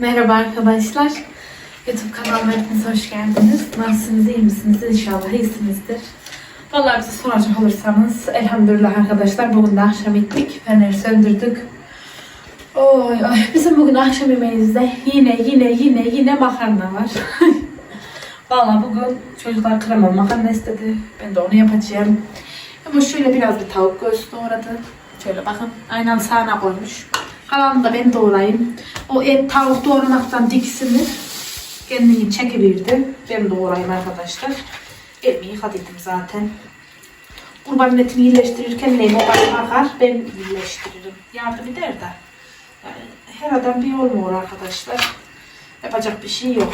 Merhaba arkadaşlar. YouTube kanalıma hepiniz hoş geldiniz. Nasılsınız, iyi misiniz? İnşallah iyisinizdir. Vallahi bize soracak olursanız elhamdülillah arkadaşlar bugün de akşam ettik. Feneri söndürdük. Oy oy. Bizim bugün akşam yemeğimizde yine yine yine yine makarna var. Vallahi bugün çocuklar kremalı makarna istedi. Ben de onu yapacağım. Ama şöyle biraz bir tavuk göğsü doğradı. Şöyle bakın aynen sahne koymuş. Kalanını da ben doğrayayım. O et tavuk doğramaktan diksinir. Kendini çekiverdi. Ben doğrayayım arkadaşlar. Elimi yıkadıydım zaten. Kurban etini iyileştirirken neyim o bana bakar ben iyileştiririm. Yardım eder de. Yani her adam bir olmuyor arkadaşlar. Yapacak bir şey yok.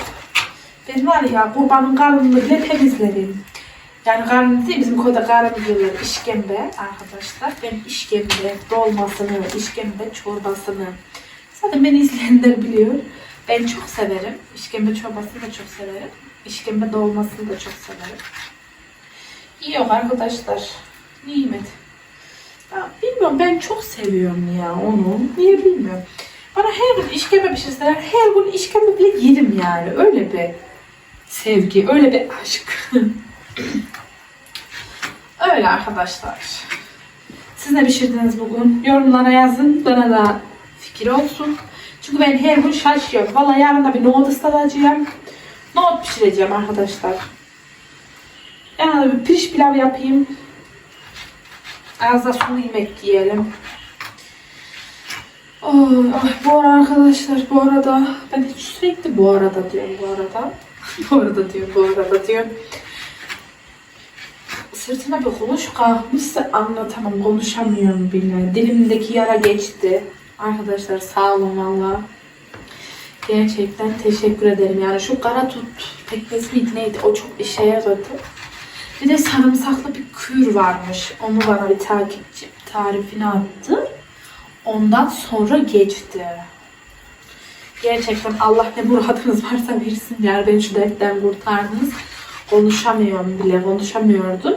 Ben var ya kurbanın karnını bile temizlerim. Yani karnı değil bizim köyde karnı diyorlar işkembe arkadaşlar. Ben işkembe dolmasını, işkembe çorbasını zaten beni izleyenler biliyor. Ben çok severim. İşkembe çorbasını da çok severim. İşkembe dolmasını da çok severim. Yok arkadaşlar. Nimet. Ya bilmiyorum ben çok seviyorum ya onu. Niye bilmiyorum. Bana her gün işkembe pişirseler her gün işkembe bile yerim yani. Öyle bir sevgi, öyle bir aşk. Öyle arkadaşlar. Siz ne pişirdiniz bugün? Yorumlara yazın. Bana da fikir olsun. Çünkü ben her gün şaşıyorum. Valla yarın da bir nohut ıslatacağım. Nohut pişireceğim arkadaşlar. Yarın da bir pirinç pilav yapayım. Az da sulu yemek yiyelim. Oy, ay, bu ara arkadaşlar bu arada ben hiç sürekli bu arada diyorum bu arada. bu arada diyorum bu arada diyorum. Sırtıma bir kuluş kalkmışsa anlatamam konuşamıyorum bile. Dilimdeki yara geçti. Arkadaşlar sağ olun valla. Gerçekten teşekkür ederim. Yani şu kara tut pekmez miydi neydi o çok işe yaradı. Bir de sarımsaklı bir kür varmış. Onu bana bir takipçi tarifini attı. Ondan sonra geçti. Gerçekten Allah ne muradınız varsa versin. Yani beni şu dertten kurtardınız. Konuşamıyorum bile. Konuşamıyordum.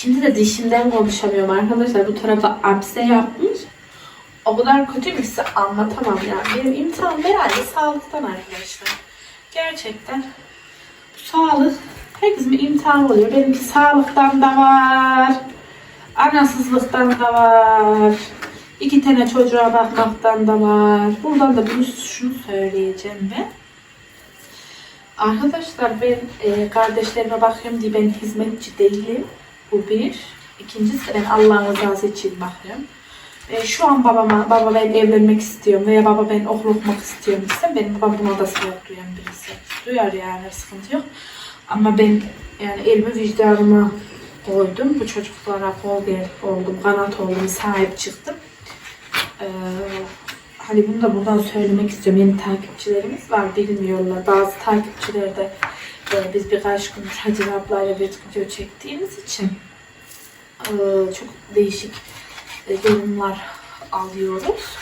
Şimdi de dişimden konuşamıyorum arkadaşlar. Bu tarafa apse yapmış. O kadar kötü ki size anlatamam ya. Benim imtihanım herhalde sağlıktan arkadaşlar. Gerçekten. Bu sağlık herkesin bir imtihanı oluyor. Benimki sağlıktan da var. Anasızlıktan da var. İki tane çocuğa bakmaktan da var. Buradan da bunu şunu söyleyeceğim ben. Arkadaşlar ben e, kardeşlerime bakıyorum diye ben hizmetçi değilim. Bu bir. İkincisi ben Allah'ın rızası için bakıyorum. E, şu an babama, baba ben evlenmek istiyorum veya baba ben okul okumak istiyorum desem benim babam buna da sebep duyan birisi. Duyar yani sıkıntı yok. Ama ben yani elimi vicdanıma koydum. Bu çocuklara kol gel oldum, kanat oldum, sahip çıktım. Ee, hani bunu da buradan söylemek istiyorum. Yeni takipçilerimiz var bilmiyorlar. Bazı takipçiler de e, biz birkaç gündür Hacer ablayla bir video çektiğimiz için e, çok değişik e, yorumlar alıyoruz.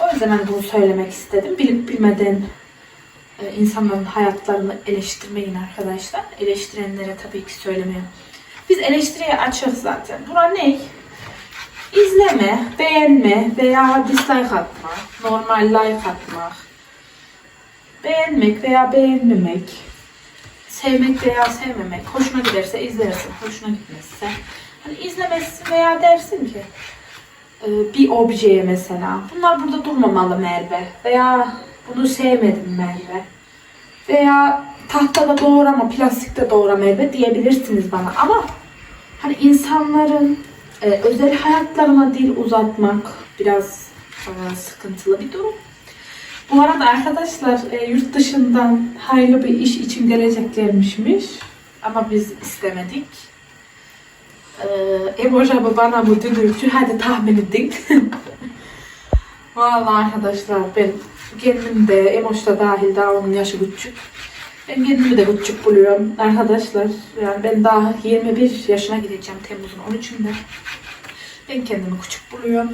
O yüzden hani bunu söylemek istedim. Bilip bilmeden e, insanların hayatlarını eleştirmeyin arkadaşlar. Eleştirenlere tabii ki söylemiyorum. Biz eleştiriye açığız zaten. Buna ne? İzleme, beğenme veya dislike atmak, normal like atmak, beğenmek veya beğenmemek, sevmek veya sevmemek, hoşuna giderse izlersin, hoşuna gitmezse. Hani izlemezsin veya dersin ki e, bir objeye mesela, bunlar burada durmamalı Merve veya bunu sevmedim Merve veya tahtada doğrama, plastikte doğra Merve diyebilirsiniz bana ama hani insanların ee, özel hayatlarına dil uzatmak biraz e, sıkıntılı bir durum. Bu arada arkadaşlar e, yurt dışından hayırlı bir iş için geleceklermişmiş. Ama biz istemedik. Ee, Emoş abi bana mı dönürcü? Hadi tahmin edin. Vallahi arkadaşlar ben kendim de Emoş da dahil daha onun yaşı küçük. Ben kendimi de küçük buluyorum arkadaşlar. Yani ben daha 21 yaşına gideceğim Temmuz'un 13'ünde. Ben kendimi küçük buluyorum.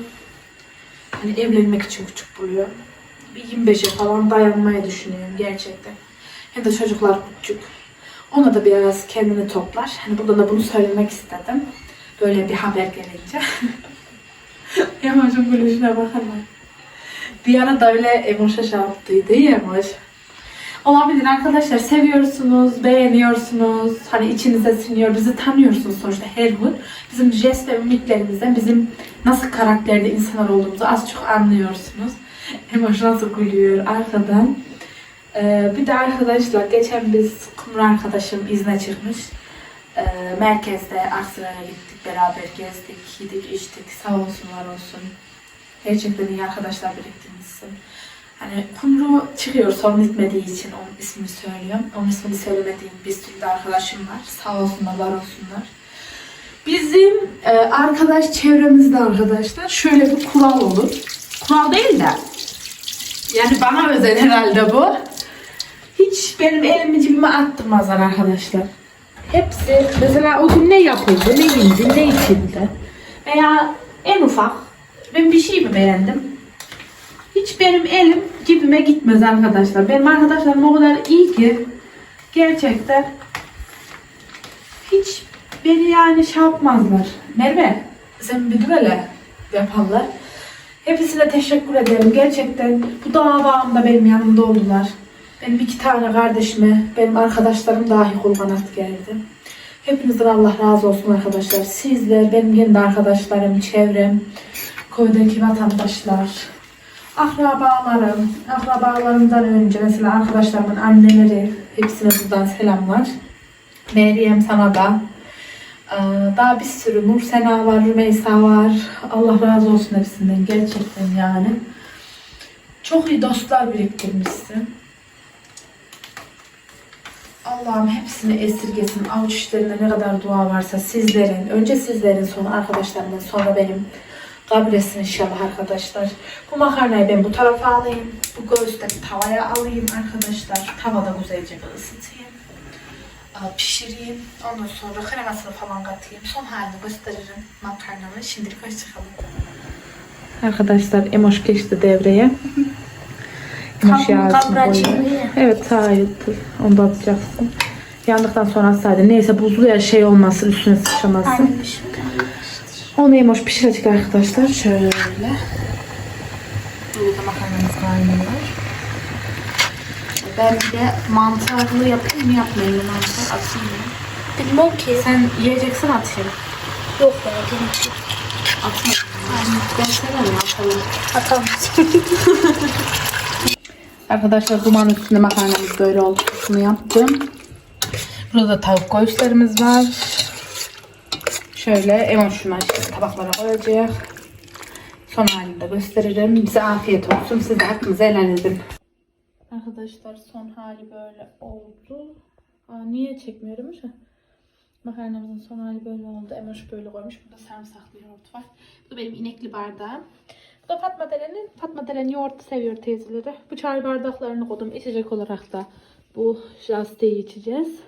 Hani evlenmek için küçük buluyorum. Bir 25'e falan dayanmayı düşünüyorum gerçekten. Hem de çocuklar küçük. Ona da biraz kendini toplar. Hani burada da bunu söylemek istedim. Böyle bir haber gelince. Yamacım böyle şuna bakalım. Bir ara da öyle Emoş'a şey yaptıydı. Emoş. Olabilir arkadaşlar. Seviyorsunuz, beğeniyorsunuz. Hani içinize siniyor. Bizi tanıyorsunuz sonuçta her gün. Bizim jest ve mimiklerimizden bizim nasıl karakterde insanlar olduğumuzu az çok anlıyorsunuz. Emoş nasıl arkadan. Ee, bir de arkadaşlar geçen biz Kumru arkadaşım izne çıkmış. Ee, merkezde Aksaray'a gittik. Beraber gezdik, yedik, içtik. Sağ olsun, var olsun. Gerçekten iyi arkadaşlar biriktirmişsin. Hani Kumru çıkıyor sorun etmediği için onun ismini söylüyorum. Onun ismini söylemediğim bir sürü de arkadaşım var. Sağ olsunlar, var olsunlar. Bizim e, arkadaş çevremizde arkadaşlar şöyle bir kural olur. Kural değil de yani bana özel herhalde bu. Hiç benim elimi cebime attırmazlar arkadaşlar. Hepsi mesela o gün ne yapıldı, ne indi, ne içildi. Veya en ufak ben bir şey mi beğendim? Hiç benim elim cebime gitmez arkadaşlar. Benim arkadaşlarım o kadar iyi ki gerçekten hiç beni yani şey yapmazlar. Merve sen bir hele yaparlar. Hepsine teşekkür ederim. Gerçekten bu davamda benim yanımda oldular. Benim iki tane kardeşime, benim arkadaşlarım dahi kol kanat geldi. Hepinizden Allah razı olsun arkadaşlar. Sizler, benim kendi arkadaşlarım, çevrem, köydeki vatandaşlar, akrabalarım, akrabalarımdan önce mesela arkadaşlarımın anneleri, hepsine buradan selamlar. Meryem sana da. Ee, Daha bir sürü Nur Sena var, Rümeysa var. Allah razı olsun hepsinden gerçekten yani. Çok iyi dostlar biriktirmişsin. Allah'ım hepsini esirgesin. Avuç işlerinde ne kadar dua varsa sizlerin, önce sizlerin sonra arkadaşlarımın sonra benim kabul etsin inşallah arkadaşlar. Bu makarnayı ben bu tarafa alayım. Bu göğüsten tavaya alayım arkadaşlar. Tavada güzelce ısıtayım. Aa, Pişireyim. Ondan sonra kremasını falan katayım. Son halini gösteririm makarnamı. Şimdilik hoşçakalın. Arkadaşlar Emoş geçti devreye. Emoş çeviriyor. Evet hayır. Onu da atacaksın. Yandıktan sonra sadece neyse buzlu ya şey olmasın üstüne sıçramasın. Şu. Onu emoş pişirecek arkadaşlar. Şöyle. Burada makarnamız kaynıyor. Ben bir de mantarlı yapayım mı yapmayayım mı mantar? Atayım mı? Bilmem ki. Sen yiyeceksin atayım. Yok be gerek yok. Atayım. Ben severim atalım. Atalım. Arkadaşlar duman üstünde makarnamız böyle oldu. Şunu yaptım. Burada da tavuk göğüslerimiz var. Şöyle emoşuna işte tabaklara koyacağız. Son halinde gösteririm. Bize afiyet olsun. Siz de hakkınızı helal edin. Arkadaşlar son hali böyle oldu. Aa, niye çekmiyorum? Makarnamızın son hali böyle oldu. Emoş böyle koymuş. Burada sarımsaklı yoğurt var. Bu da benim inekli bardağım. Bu da Fatma Deren'in. Fatma Deren yoğurt seviyor teyzeleri. Bu çay bardaklarını koydum. İçecek olarak da bu lastiği içeceğiz.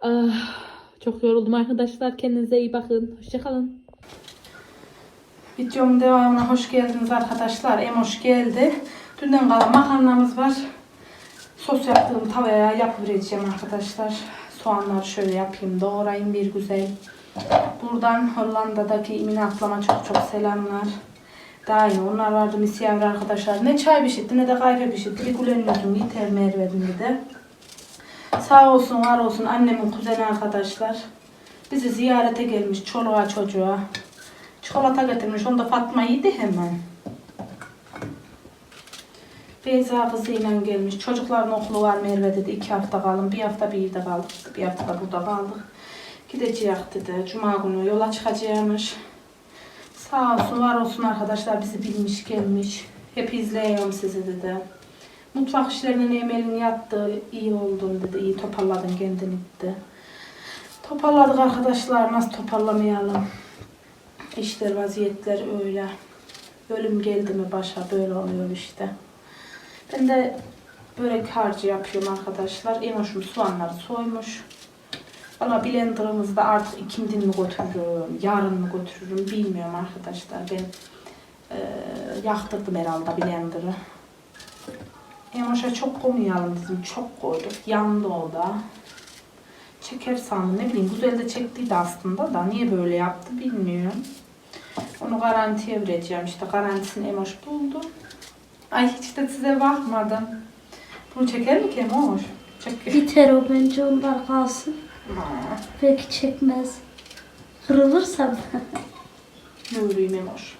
Ah, çok yoruldum arkadaşlar. Kendinize iyi bakın. Hoşçakalın. Videomun devamına hoş geldiniz arkadaşlar. Emoş geldi. Dünden kalan makarnamız var. Sos yaptığım tavaya yapıvereceğim arkadaşlar. Soğanları şöyle yapayım. Doğrayayım bir güzel. Buradan Hollanda'daki İmine ablama çok çok selamlar. Daha iyi. Onlar vardı misafir arkadaşlar. Ne çay pişirdi ne de kahve pişirdi. Bir gülen yüzüm yeter Merve'dim bir de. Sağ olsun var olsun annemin kuzeni arkadaşlar. Bizi ziyarete gelmiş çoluğa çocuğa. Çikolata getirmiş. Onu da Fatma yedi hemen. Beyza kızıyla gelmiş. Çocukların okulu var Merve dedi. iki hafta kalın. Bir hafta bir evde kaldık. Bir hafta da burada kaldık. Gideceğiz dedi. Cuma günü yola çıkacakmış. Sağ olsun var olsun arkadaşlar bizi bilmiş gelmiş. Hep izliyorum sizi dedi. Mutfak işlerinin emelin yattı. iyi oldun dedi. iyi toparladın kendini dedi. Toparladık arkadaşlar. Nasıl toparlamayalım. İşler vaziyetler öyle. Ölüm geldi mi başa böyle oluyor işte. Ben de börek harcı yapıyorum arkadaşlar. Emoşum soğanları soymuş. Valla blenderımızda artık ikindin mi götürürüm, yarın mı götürürüm bilmiyorum arkadaşlar. Ben e, yaktırdım herhalde blenderı. Emoş'a çok koymayalım dedim. Çok koyduk. Yandı o da. Çeker sandım. Ne bileyim güzel de çektiydi aslında da. Niye böyle yaptı bilmiyorum. Onu garantiye vereceğim. İşte garantisini Emoş buldu. Ay hiç de size bakmadım. Bunu çeker mi ki Emoş? Çek. Biter o bence onlar kalsın. Aa, Belki çekmez. Kırılırsa Ne ürüyüm Emoş.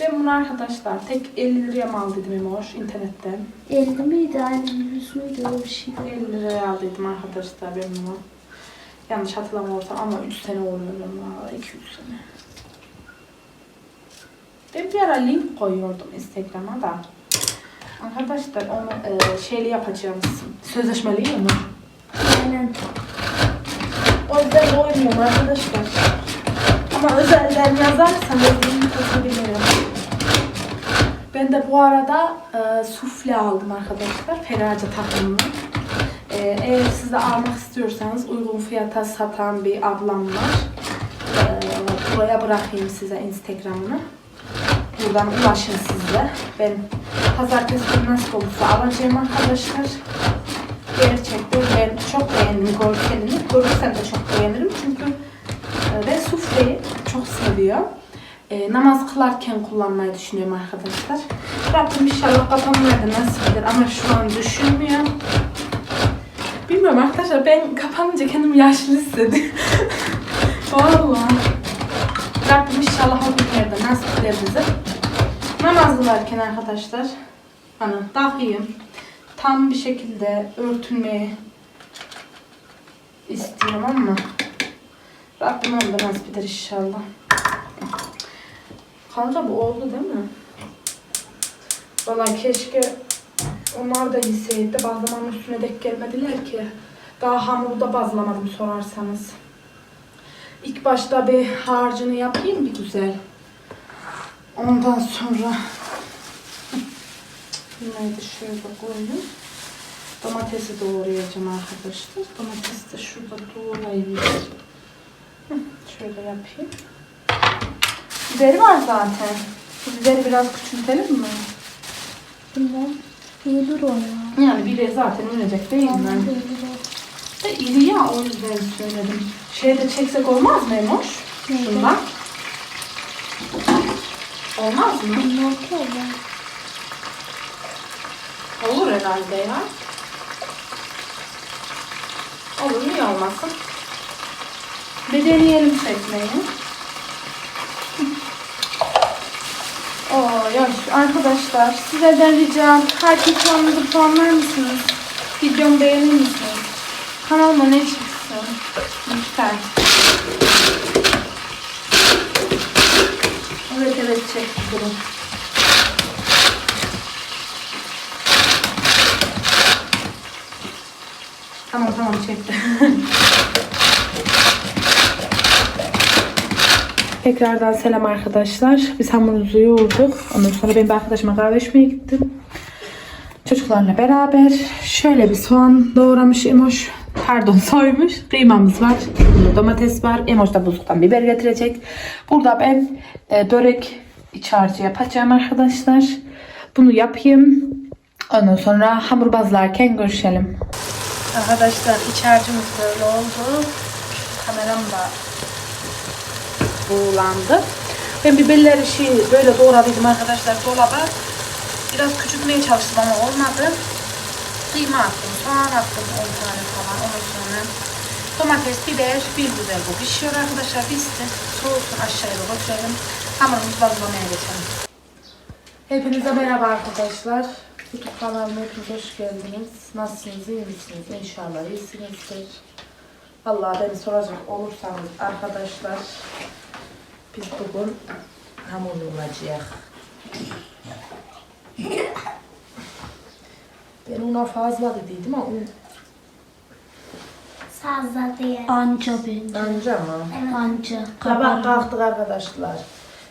Ben bunu arkadaşlar tek 50 liraya mı aldıydım Emoş internetten. 50 miydi? Aynen 100 müydü? Öyle bir şeydi. 50 liraya aldıydım arkadaşlar ben bunu. Yanlış hatırlamıyorsam ama 3 sene oluyor ama 2-3 sene. Ben bir ara link koyuyordum Instagram'a da. Arkadaşlar onu e, şeyli yapacağım. Sözleşmeli mi? Aynen. O yüzden koymuyorum arkadaşlar. Ama özelden link atabilirim. Ben de bu arada e, sufle aldım arkadaşlar. Ferace takımını. E, eğer siz de almak istiyorsanız uygun fiyata satan bir ablam var. E, buraya bırakayım size Instagram'ını. Buradan ulaşın sizle. Ben pazartesi günü nasıl olursa alacağım arkadaşlar. Gerçekten ben çok beğendim görselini. Görürsen de çok beğenirim çünkü e, ben sufleyi çok seviyorum. E, namaz kılarken kullanmayı düşünüyorum arkadaşlar. Rabbim inşallah kapanmayı da nasip ama şu an düşünmüyorum. Bilmiyorum arkadaşlar ben kapanınca kendimi yaşlı hissediyorum. Vallahi. Rabbim inşallah o günlerde nasip bize. Namaz kılarken arkadaşlar hani takayım tam bir şekilde örtünmeyi istiyorum ama Rabbim onu da nasip eder inşallah. Kanka bu oldu değil mi? Vallahi keşke onlar da yeseydi. Bazlamanın üstüne dek gelmediler ki. Daha hamuru da bazlamadım sorarsanız. İlk başta bir harcını yapayım bir güzel. Ondan sonra Neydi şöyle koyayım. Domatesi doğrayacağım arkadaşlar. Domatesi de şurada doğrayayım. Şöyle yapayım. Biberi var zaten. Bu biberi biraz küçültelim mi? Bilmem. İyidir o ya. Yani biberi zaten ölecek değil mi? De iri ya o yüzden söyledim. Şeyde çeksek olmaz mı Emoş? Şundan. Olmaz mı? Bilmem ki o ya. Olur herhalde ya. Olur niye olmasın? Bir deneyelim çekmeyi. Oo, ya arkadaşlar sizlerden ricam herkes kanalımıza puanlar mısınız? Videomu beğenir misiniz? Kanalıma ne çıksın? Lütfen. Evet evet çek durun. Tamam tamam çekti. Tekrardan selam arkadaşlar. Biz hamurumuzu yoğurduk. Ondan sonra ben bir arkadaşıma kahve gittim. Çocuklarla beraber şöyle bir soğan doğramış Emoş. Pardon soymuş. Kıymamız var. Burada domates var. Emoş da buzluktan biber getirecek. Burada ben e, börek iç harcı yapacağım arkadaşlar. Bunu yapayım. Ondan sonra hamur bazlarken görüşelim. Arkadaşlar iç harcımız böyle oldu. Kameram da buğulandı. Ben biberleri şey böyle doğradıydım arkadaşlar dolaba. Biraz küçültmeye çalıştım ama olmadı. Kıyma attım, soğan attım 10 tane Ondan sonra domates, biber, bir güzel bu pişiyor arkadaşlar. Pişsin, soğusun aşağıya götürelim. Hamurumuzu bazlamaya geçelim. Hepinize merhaba arkadaşlar. YouTube kanalıma hepiniz hoş geldiniz. Nasılsınız, iyi misiniz? İnşallah iyisinizdir. Vallahi beni soracak olursanız arkadaşlar biz bugün hamur yoğuracağız. Ben una fazla dediydim ama Sazda diye. Anca bence. anca mı? Anca. Sabah kalktık arkadaşlar.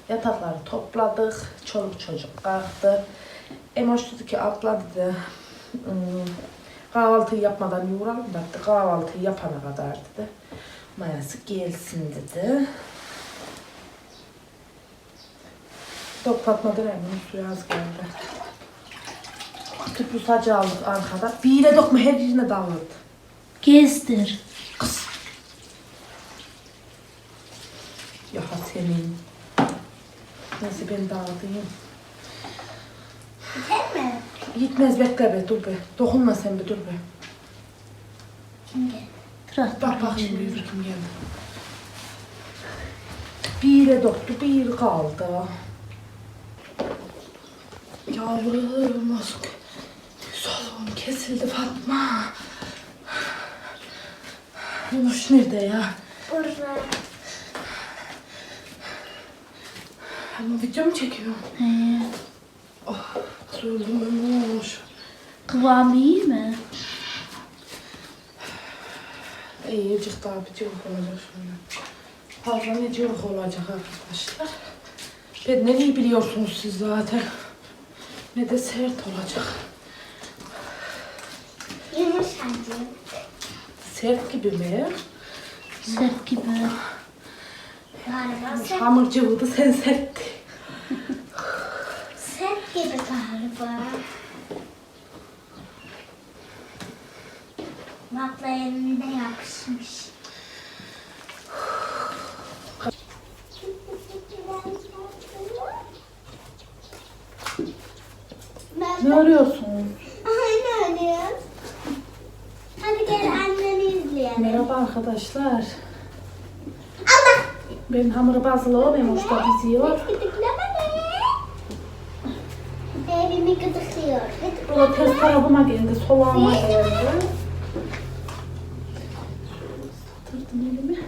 Yatakları topladık. Çoluk çocuk kalktı. Emoş dedi ki abla dedi. "ım, Kahvaltıyı yapmadan yoğuralım da dedi. Kahvaltıyı yapana kadar dedi. Mayası gelsin dedi. Toplatmadan emin suyu az geldi. Tüplü sacı aldık arkada. Bir yere dokma her yerine dağıldı. Gezdir. Kız. Ya senin. Neyse ben dağıtayım. Biter mi? Gitmez bekle be dur be. Dokunma sen bir dur be. Kim geldi? Bak bak şimdi yürü kim geldi. Bire doktu, bir kaldı. Yavrum aşk. Solum kesildi Fatma. Yumuş nerede ya? Burada. Ama video mu çekiyor? He. Solmuş. Kıvamı iyi mi? İyi, azıcık daha cıvık olacak. Fazla ne cıvık olacak arkadaşlar. Ben ne iyi biliyorsunuz siz zaten. Ne de sert olacak. Yumuşacık. Sert gibi mi? Sert gibi. Galiba sert, Hamur cıvıdı sen sertti. sert gibi galiba. Matla elinde yapışmış. Ne arıyorsun? Anne arıyor. Hadi gel izleyelim. Merhaba arkadaşlar. Allah! Ben hamuru bazılı olmayayım usta diziyor. Evimi gıdıklıyor. Burada ters tarafıma geldi, solağıma geldi. Tırdım elimi.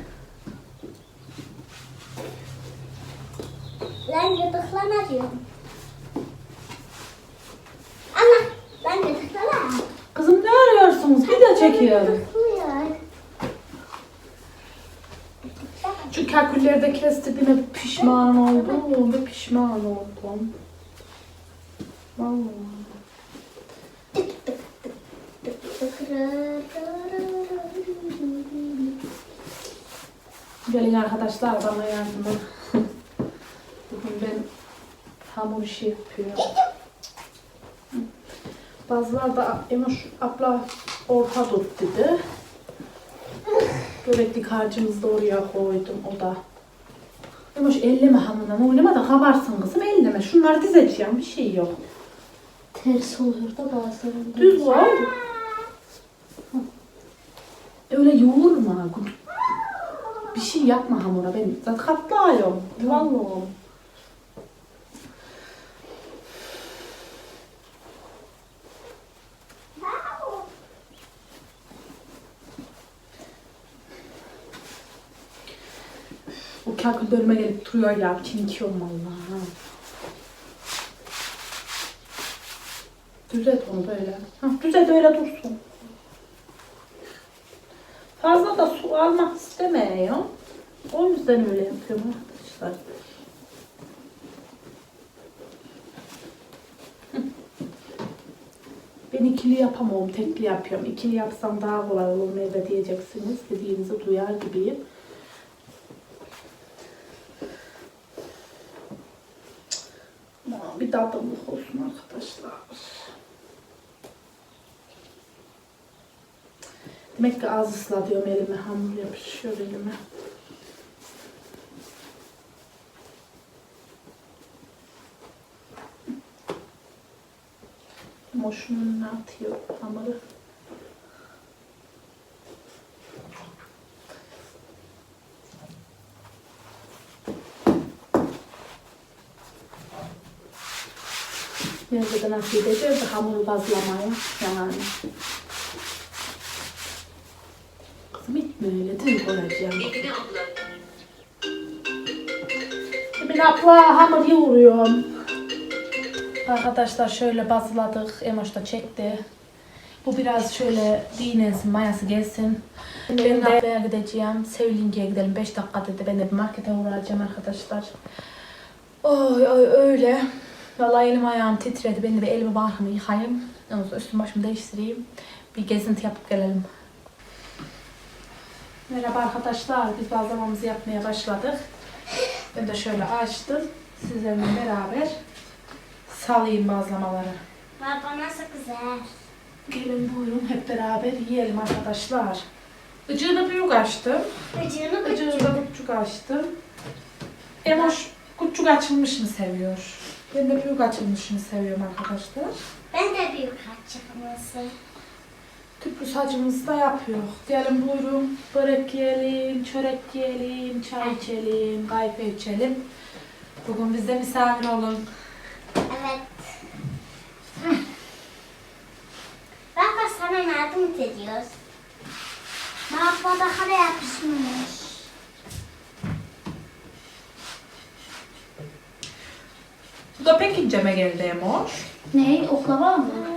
Lan gıdıklama diyorum. Allah! Lan gıdıklama. Kızım ne arıyorsunuz? Video çekiyorum. Gıdıklıyor. Şu kakülleri de kestirdiğime pişman oldum. Ve pişman oldum. Vallahi. Gelin arkadaşlar bana yardıma. Bugün ben hamur işi yapıyorum. Bazıları da Emoş abla orta tut dedi. Böreklik harcımızı da oraya koydum o da. Emoş elleme hamurdan oynama da kabarsın kızım elleme. Şunları dizeceğim bir şey yok. Ters oluyor da bazılarında. Düz var. Öyle yoğurma. Bir şey yapma hamura ben zaten katlıyorum. Vallahi. O kakül bölüme gelip duruyor ya. Çinkiyorum vallahi. Düzelt onu böyle. Hah, düzelt öyle dursun. Fazla da su almak istemiyor. O yüzden öyle yapıyorum arkadaşlar. Ben ikili yapamam, tekli yapıyorum. İkili yapsam daha kolay olur meyve diyeceksiniz. Dediğinizi duyar gibiyim. Aman bir tadımlık olsun arkadaşlar. Ki az ısla diyorum elime hamur yapışıyor elime. Ama şunun önüne atıyor hamuru. De nasip edeceğiz de hamuru bazlamaya yani. Kızım itme öyle değil koyacağım. Emin abla hamur yoğuruyorum. Arkadaşlar şöyle bazladık. Emoş da çekti. Bu biraz şöyle dinlensin, mayası gelsin. Ben de ablaya gideceğim. Sevlinge'ye gidelim. 5 dakika dedi. Ben de bir markete uğrayacağım arkadaşlar. Oy oy öyle. Vallahi elim ayağım titredi. Ben de bir elimi bağrımı yıkayayım. Ondan sonra üstüm başımı değiştireyim. Bir gezinti yapıp gelelim. Merhaba arkadaşlar. Biz bazlamamızı yapmaya başladık. Ben de şöyle açtım. Sizlerle beraber salayım bazlamaları. Baba nasıl güzel. Gelin buyurun hep beraber yiyelim arkadaşlar. Icığını büyük açtım. Acığını Icığını da küçük açtım. Emoş küçük açılmışını seviyor. Ben de büyük açılmışını seviyorum arkadaşlar. Ben de büyük açıkması. Tüplü sacımızı da yapıyor. Diyelim buyurun börek yiyelim, çörek yiyelim, çay içelim, kahve içelim. Bugün bizde misafir olun. Evet. Bak bak sana yardım ediyoruz. Mahva da hala yapışmış. Bu da pek inceme geldi Emoş. Ne? Oklava mı?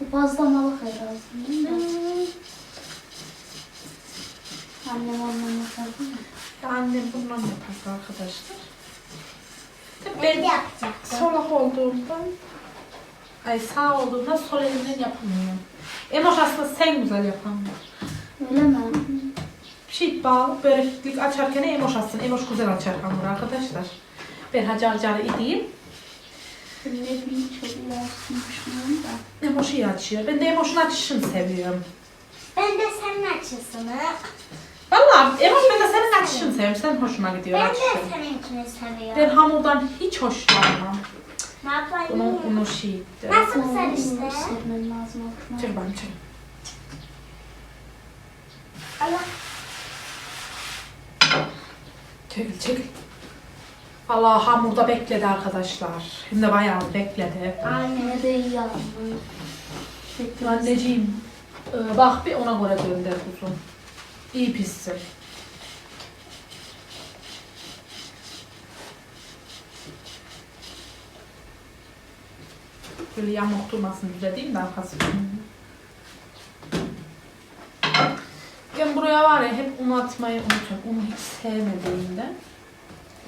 Bazlamalık herhalde? Annem ondan yapardı mı? Annem bundan yapar arkadaşlar. Ben solak olduğumdan, ay sağ olduğumdan sol elimden yapamıyorum. Emoş aslında sen güzel yapan Öyle mi? Şey bağlı böreklik açarken Emoş aslında. Emoş güzel açar hamuru arkadaşlar. Ben hacar hacar edeyim. Ne bileyim çok uğraşmışım da. Emoş iyi açıyor. Ben de Emoş'un açışını seviyorum. Ben de senin açısını. Vallahi Emoş ben de senin açışını seviyorum. Sen hoşuma gidiyor Ben de açışın. seninkini seviyorum. Ben hamurdan hiç hoşlanmam. Mahva Bunun yiyor. unu şeydi. Nasıl güzel işte. Sevmem lazım altına. Allah. Çekil çekil. Vallahi hamurda bekledi arkadaşlar. Hem de bayağı bekledi. Anne de yapmış. Anneciğim e, bak bir ona göre gönder kuzum. İyi pişsin. Böyle yamuk durmasın düzelteyim de arkası. Ben buraya var ya hep un atmayı unutuyorum. Unu hiç sevmediğimden.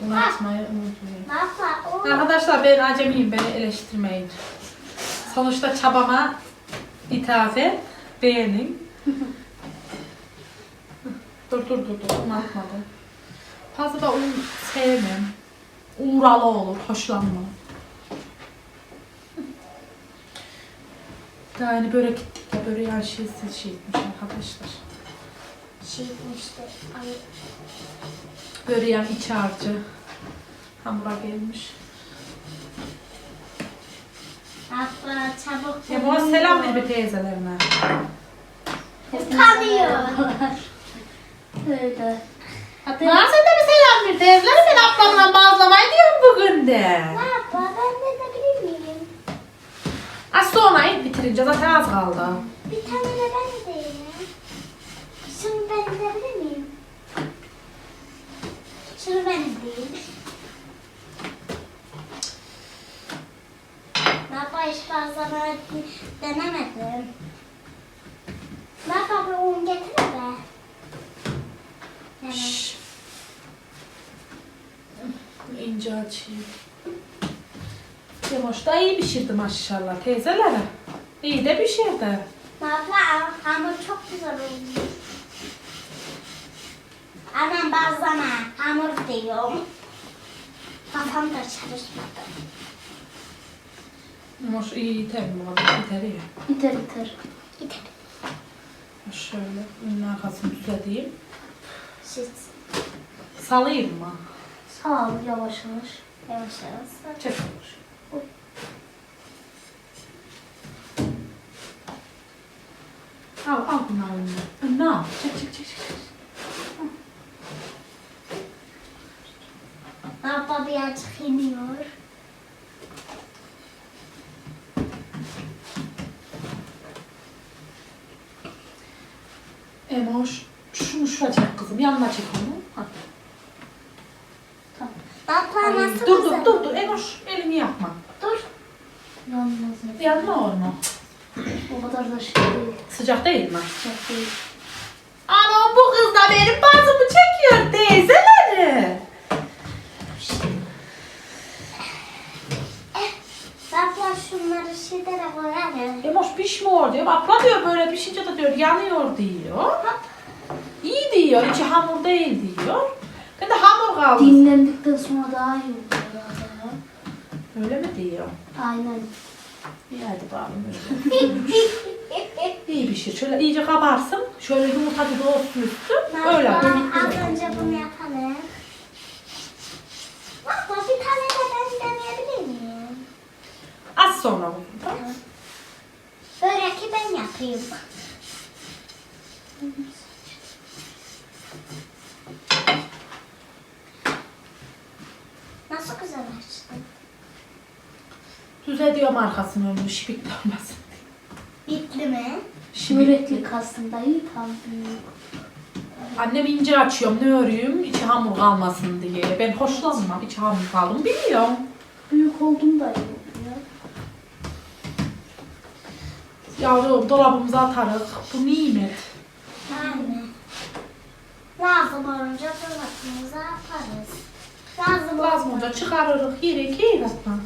Un atmayı unutuyorum. Mahva o. Arkadaşlar ben acemiyim beni eleştirmeyin. Sonuçta çabama ithafen beğenin. dur dur dur dur un atmadım. Fazla da un sevmem. Uğralı olur, hoşlanmam. Daha yeni börek gittik ya böreği her şey şey etmiş arkadaşlar. Şey işte. Ay. Böreğin iç harcı. Hamura gelmiş. Mahva çabuk. Ya bana selam ver bir teyzelerine. Tanıyor. Öyle. Nasıl da bir selam ver teyzeler ben ablamla bazlamayı diyorum bugün de. Mahva ben de edebilir miyim? Az sonra ilk bitirince zaten az kaldı. Bir tane de ben edeyim. Şunu ben edebilir miyim? Şunu ben edeyim. Mahva hiç fazla denemedim. Mahva bir un getir be. Şşş. İnce açayım. Yemoş da iyi pişirdi maşallah teyzeler. İyi de pişirdi. Baba hamur çok güzel olmuş. Anam bazlama hamur diyorum. Kafam da çalışmadı. Yemoş iyi yeter mi abi? Yeter iyi. Biter biter. Gidelim. Şöyle ünlü arkasını düzelteyim. Şişt. Salayım mı? Sağ ol yavaş yavaş. Yavaş yavaş. Çek Yemoş. Al al bunu al. Önüne al. Çek. Baba iniyor. Emoş şunu şuraya çek kızım. Yanına çek onu. Ha. Baba Ay, nasıl dur dur dur dur. Emoş elini yapma. Dur. Yalnız ne? Yanına onu. O kadar da şey değil. Sıcak değil mi? Çok değil. Anam bu kız da benim bazımı çekiyor teyzeleri. Emoş pişmiyor diyor. Abla diyor böyle pişince de diyor yanıyor diyor. İyi diyor. içi hamur değil diyor. Ben de hamur kaldı. Dinlendikten sonra daha iyi ya. Öyle mi diyor? Aynen. İyi hadi bakalım. İyi pişir. Şöyle iyice kabarsın. Şöyle yumurta gibi olsun üstü. Öyle. Az önce bunu yapalım. Baba bir tane de ben deneyebilir miyim? Sonra bunu. Tamam. Böreki ben yapayım. Nasıl güzel açtın? Düz ediyorum arkasını önünü şipik dönmesin. Bitli mi? Şöhretlik aslında iyi tam büyük. Annem ince açıyorum ne örüyorum içi hamur kalmasın diye. Ben hoşlanmam içi hamur kalın biliyorum. Büyük oldum da iyi oluyor. Yavrum dolabımıza atarız. Bu nimet. Yani. Lazım olunca dolabımıza atarız. Lazım, Lazım olunca çıkarırız yere keyif atma.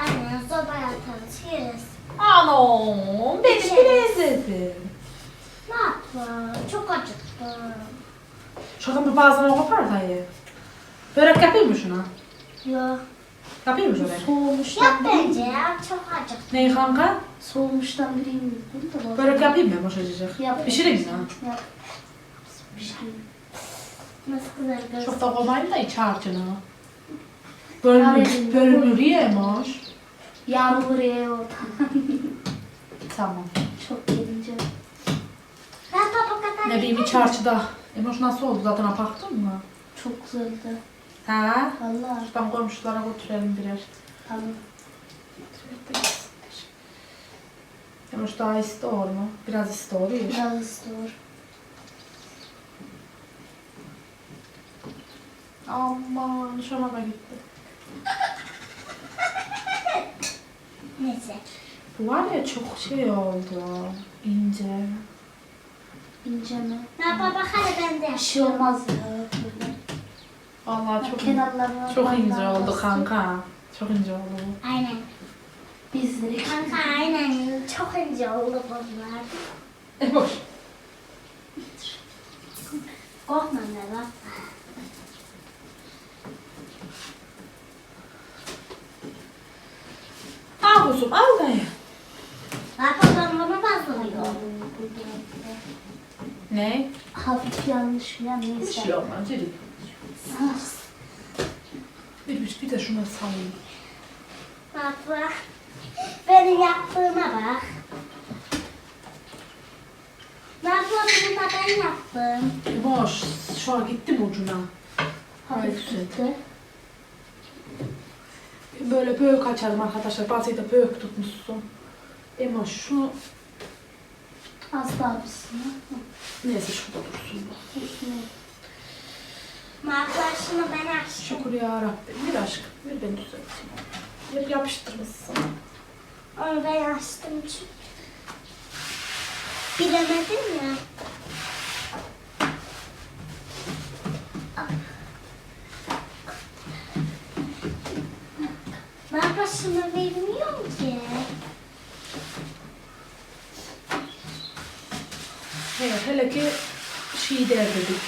Aynen sobaya atarız, yeriz. Anam benim prensesim. Ne yapalım? Çok acıktım. Şuradan bir bazlama kopar dayı. Börek yapayım mı şuna? Yok. Yapayım mı şöyle? Soğumuştan Yap bence ya, çok acıktım. Neyi kanka? Soğumuştan biriyim dedim de. Börek yapayım mı boşacık? Yap. Pişireyim mi? Yap. Pişireyim. Nasıl güzel gözüküyor. Çok da koymayayım da iç harcını. Aynen. bölünür yemiş. Yağmur yağıyor oradan. Tamam. Çok gelince. Ben topu kadar Ne bileyim iç harcıda. Emoş nasıl oldu zaten baktın mı? Çok güzeldi. Ha? Valla. Şuradan komşulara götürelim birer. Tamam. Emoş daha istiyor mu? Biraz istiyor ya. Biraz dur. Aman şuna da gitti. Neyse. Bu var ya çok şey oldu. ince. İnce mi? Ne baba hadi ben de Bir şey olmaz ya. Vallahi çok Kenarlarına çok ince oldu bastık. kanka. Çok ince oldu bu. Aynen. Bizleri Kanka aynen. Çok ince oldu bunlar. Emoş. Korkma ne lan. Al kuzum al dayı. Bak babam bunu bazlıyor. Ne? Hafif yanlış ya Bir neyse. şey olmaz. Yürü. Bir, bir, bir de şuna salayım. Bak bak. Benim yaptığıma bak. Bak bunu da ben yaptım. Emoş. Şu an gittim ucuna. Hafif gitti. Böyle büyük açarım arkadaşlar. Bazıyı da büyük tutmuşsun. Emoş şu Az daha bitsin. neyse şurada dursun bu. Marklaşını ben açtım. Şükür ya Rabbim. Bir aşk. Bir beni düzelteyim. Hep yapıştırmışsın. Onu ben açtım çünkü. Bilemedim ya. Marklaşını bilmiyorum ki. Evet, hele ki şey der dedik.